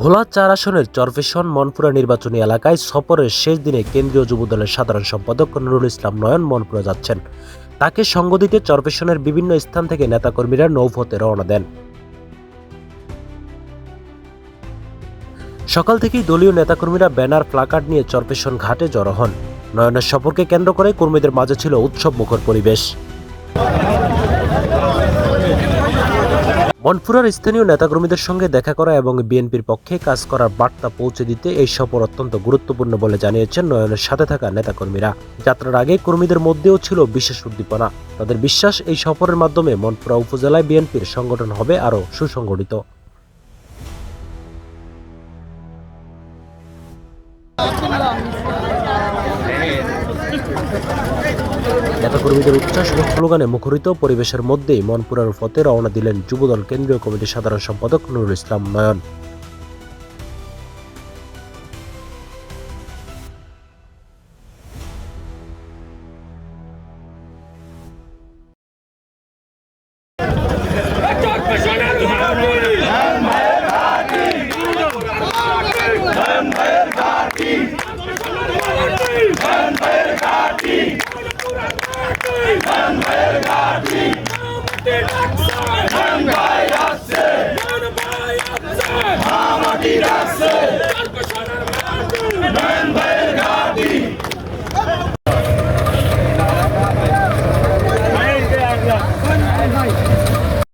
ভোলা চার আসনের চরফেশন মনপুরা নির্বাচনী এলাকায় সফরের শেষ দিনে কেন্দ্রীয় যুবদলের সাধারণ সম্পাদক নুরুল ইসলাম নয়ন মনপুরা যাচ্ছেন। তাকে সঙ্গ দিতে চরফেশনের বিভিন্ন স্থান থেকে নেতাকর্মীরা নৌপথে রওনা দেন। সকাল থেকেই দলীয় নেতাকর্মীরা ব্যানার, প্লাকার্ড নিয়ে চরপেশন ঘাটে জড়ো হন। নয়নের সফরকে কেন্দ্র করে কর্মীদের মাঝে ছিল উৎসব মুখর পরিবেশ। মনপুরার স্থানীয় নেতাকর্মীদের সঙ্গে দেখা করা এবং বিএনপির পক্ষে কাজ করার বার্তা পৌঁছে দিতে এই সফর অত্যন্ত গুরুত্বপূর্ণ বলে জানিয়েছেন নয়নের সাথে থাকা নেতাকর্মীরা। যাত্রার আগে কর্মীদের মধ্যেও ছিল বিশেষ উদ্দীপনা। তাদের বিশ্বাস, এই সফরের মাধ্যমে মনপুরা উপজেলায় বিএনপির সংগঠন হবে আরও সুসংগঠিত। নেতাকর্মীদের উচ্ছ্বাস ও স্লোগানে মুখরিত পরিবেশের মধ্যেই মনপুরার পথে রওনা দিলেন যুবদল কেন্দ্রীয় কমিটির সাধারণ সম্পাদক নুরুল ইসলাম নয়ন।